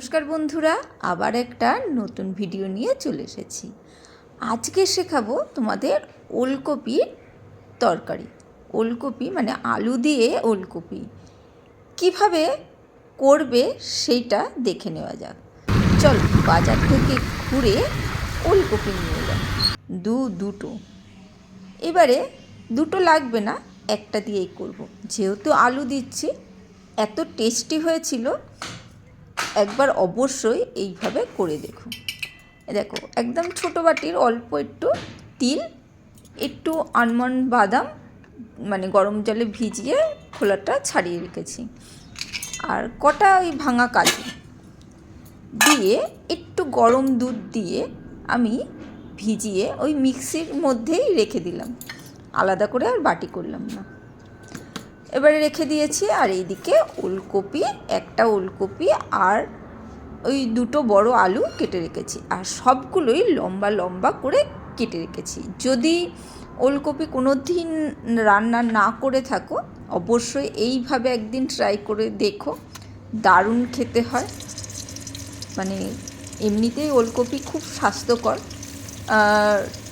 নমস্কার বন্ধুরা, আবার একটা নতুন ভিডিও নিয়ে চলে এসেছি। আজকে শেখাবো তোমাদের ওলকপির তরকারি। ওলকপি মানে আলু দিয়ে ওলকপি। কীভাবে করবে সেইটা দেখে নেওয়া যাক। চল বাজার থেকে ঘুরে ওলকপি নিয়ে এলাম দু, দুটো। এবারে দুটো লাগবে না, একটা দিয়েই করব। যেহেতু আলু দিচ্ছি, এত টেস্টি হয়েছিল একবার অবশ্যই এইভাবে করে দেখো। দেখো, একদম ছোট বাটির অল্প একটু তিল, একটু আলমন্ড বাদাম মানে গরম জলে ভিজিয়ে খোলাটা ছাড়িয়ে রেখেছি। আর কটা ওই ভাঙা কাজু দিয়ে একটু গরম দুধ দিয়ে আমি ভিজিয়ে ওই মিক্সির মধ্যেই রেখে দিলাম। আলাদা করে আর বাটি করলাম না। এবারে রেখে দিয়েছি, আর এইদিকে ওলকপি, একটা ওলকপি আর ওই দুটো বড় আলু কেটে রেখেছি। আর সবগুলোই লম্বা লম্বা করে কেটে রেখেছি। যদি ওলকপি কোনো দিন রান্না না করে থাকো, অবশ্যই এইভাবে একদিন ট্রাই করে দেখো। দারুণ খেতে হয়। মানে এমনিতেই ওলকপি খুব স্বাস্থ্যকর।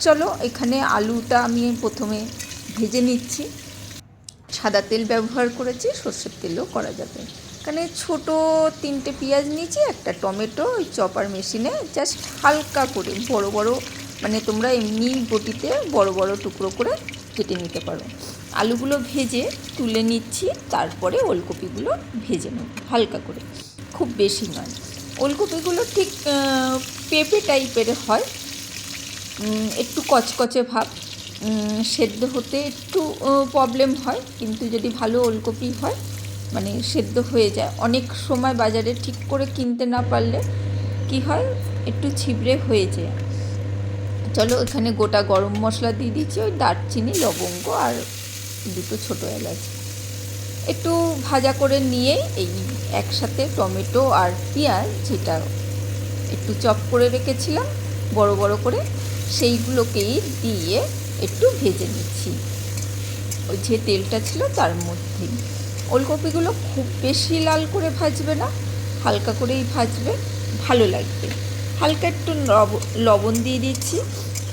চলো, এখানে আলুটা আমি প্রথমে ভেজে নিচ্ছি। সাদা তেল ব্যবহার করেছি, সর্ষের তেলও করা যাবে। এখানে ছোট তিনটে পেঁয়াজ নিয়েছি, একটা টমেটো, ওই চপার মেশিনে জাস্ট হালকা করে, বড় বড় মানে তোমরা এমনি বটিতে বড় বড় টুকরো করে কেটে নিতে পারো। আলুগুলো ভেজে তুলে নিচ্ছি, তারপরে ওলকপিগুলো ভেজে নেব, হালকা করে। খুব বেশি নয়। ওলকপিগুলো ঠিক পেঁপে টাইপের হয়। একটু কচকচে ভাব। সেদ্ধ হতে একটু প্রবলেম হয়, কিন্তু যদি ভালো ওলকপি হয় মানে সেদ্ধ হয়ে যায়। অনেক সময় বাজারে ঠিক করে কিনতে না পারলে কি হয়, একটু ছিবড়ে হয়ে যায়। চলো এখানে গোটা গরম মশলা দিয়ে দিচ্ছি, ওই দারচিনি, লবঙ্গ আর দুটো ছোটো এলাচ। একটু ভাজা করে নিয়ে এই একসাথে টমেটো আর পেঁয়াজ, যেটা একটু চপ করে রেখেছিলাম, বড় বড় করে, সেইগুলোকেই দিয়ে একটু ভেজে নিচ্ছি। ওই যে তেলটা ছিল তার মধ্যেই ওলকপিগুলো খুব বেশি লাল করে ভাজবে না, হালকা করেই ভাজবে ভালো লাগবে। হালকা একটু লব- লবণ দিয়ে দিচ্ছি।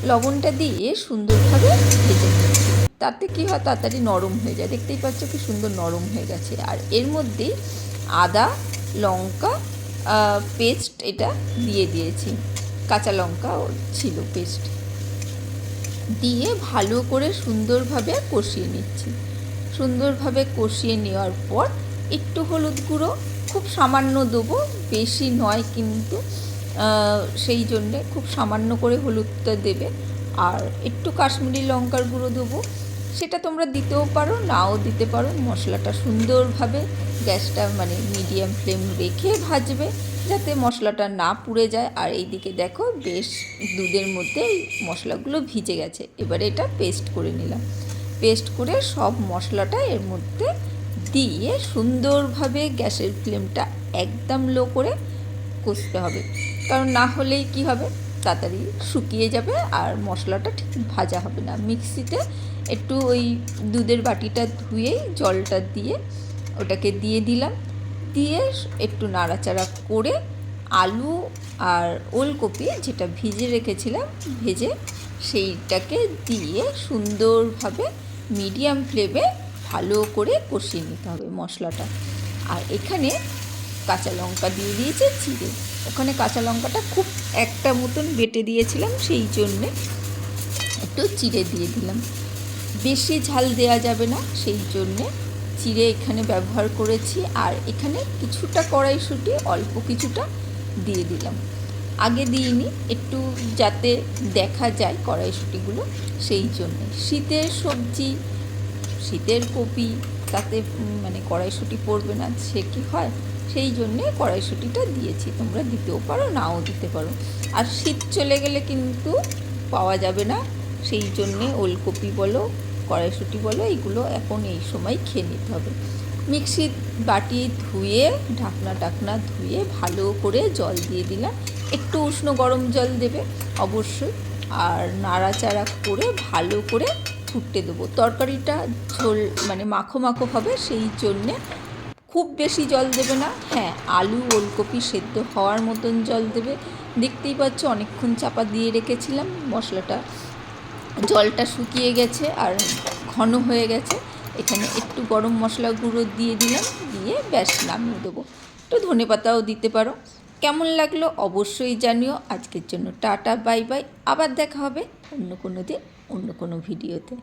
লবণটা দিয়ে সুন্দরভাবে ভেজে নিচ্ছি। তাতে কী হয়, তাড়াতাড়ি নরম হয়ে যায়। দেখতেই পাচ্ছ কি সুন্দর নরম হয়ে গেছে। আর এর মধ্যেই আদা, লঙ্কা পেস্ট এটা দিয়ে দিয়েছি। কাঁচা লঙ্কা ছিল পেস্ট। দিয়ে ভালো করে সুন্দরভাবে কষিয়ে নিচ্ছি। সুন্দরভাবে কষিয়ে নেওয়ার পর একটু হলুদ গুঁড়ো, খুব সামান্য দেবো, বেশি নয় কিন্তু সেই জন্যে খুব সামান্য করে হলুদটা দেবে। আর একটু কাশ্মীরি লঙ্কার গুঁড়ো দেবো, সেটা তোমরা দিতেও পারো, নাও দিতে পারো। মশলাটা সুন্দরভাবে গ্যাসটা মানে মিডিয়াম ফ্লেম রেখে ভাজবে। যাতে মশলাটা না পুড়ে যায়। আর এইদিকে দেখো, বেশ দুধের মধ্যে মশলাগুলো ভিজে গেছে। এবারে এটা পেস্ট করে নিলাম। পেস্ট করে সব মশলাটা এর মধ্যে দিয়ে সুন্দরভাবে গ্যাসের ফ্লেমটা একদম লো করে কষতে হবে। কারণ না হলেই কি হবে? তাড়াতাড়ি শুকিয়ে যাবে আর মশলাটা ঠিক ভাজা হবে না। মিক্সিতে একটু ওই দুধের বাটিটা ধুয়েই জলটা দিয়ে ওটাকে দিয়ে দিলাম। দিয়ে একটু নাড়াচাড়া করে আলু আর ওলকপি যেটা ভিজে রেখেছিলাম, ভেজে সেইটাকে দিয়ে সুন্দরভাবে মিডিয়াম ফ্লেমে ভালো করে কষিয়ে নিতে হবে মশলাটা। আর এখানে কাঁচা লঙ্কা দিয়ে দিয়েছে চিড়ে ওখানে কাঁচা লঙ্কাটা খুব একটা মতন বেটে দিয়েছিলাম সেই জন্যে একটু চিড়ে দিয়ে দিলাম। বেশি ঝাল দেয়া যাবে না সেই জন্যে চিড়ে এখানে ব্যবহার করেছি আর এখানে কিছুটা কড়াইশুঁটি, অল্প কিছুটা দিয়ে দিলাম। আগে দিইনি, একটু যাতে দেখা যায় কড়াইশুঁটিগুলো সেই জন্যে। শীতের সবজি, শীতের কপি, তাতে মানে কড়াইশুঁটি পড়বে না, সে কি হয়? সেই জন্যে কড়াইশুঁটিটা দিয়েছি। তোমরা দিতেও পারো, নাও দিতে পারো। আর শীত চলে গেলে কিন্তু পাওয়া যাবে না। সেই জন্যে ওলকপি বলো কড়াইশুঁটি বলো এইগুলো এখন এই সময় খেয়ে নিতে হবে। মিক্সির বাটি ধুয়ে, ঢাকনা টাকনা ধুয়ে ভালো করে জল দিয়ে দিলাম। একটু উষ্ণ গরম জল দেবে অবশ্যই। আর নাড়াচাড়া করে ভালো করে ফুটতে দেবো। তরকারিটা ঝোল মানে মাখো মাখো হবে, সেই জন্যে খুব বেশি জল দেবে না। হ্যাঁ আলু, ওলকপি সেদ্ধ হওয়ার মতন জল দেবে। দেখতেই পাচ্ছ, অনেকক্ষণ চাপা দিয়ে রেখেছিলাম। মশলাটা জলটা শুকিয়ে গেছে আর ঘন হয়ে গেছে। এখানে একটু গরম মশলা গুঁড়ো দিয়ে দিলাম, দিয়ে ব্যাস নামিয়ে দেবো। একটু ধনে পাতাও দিতে পারো। কেমন লাগল অবশ্যই জানিও। আজকের জন্য টাটা, বাই বাই। আবার দেখা হবে অন্য কোনো দিন, অন্য কোনো ভিডিওতে।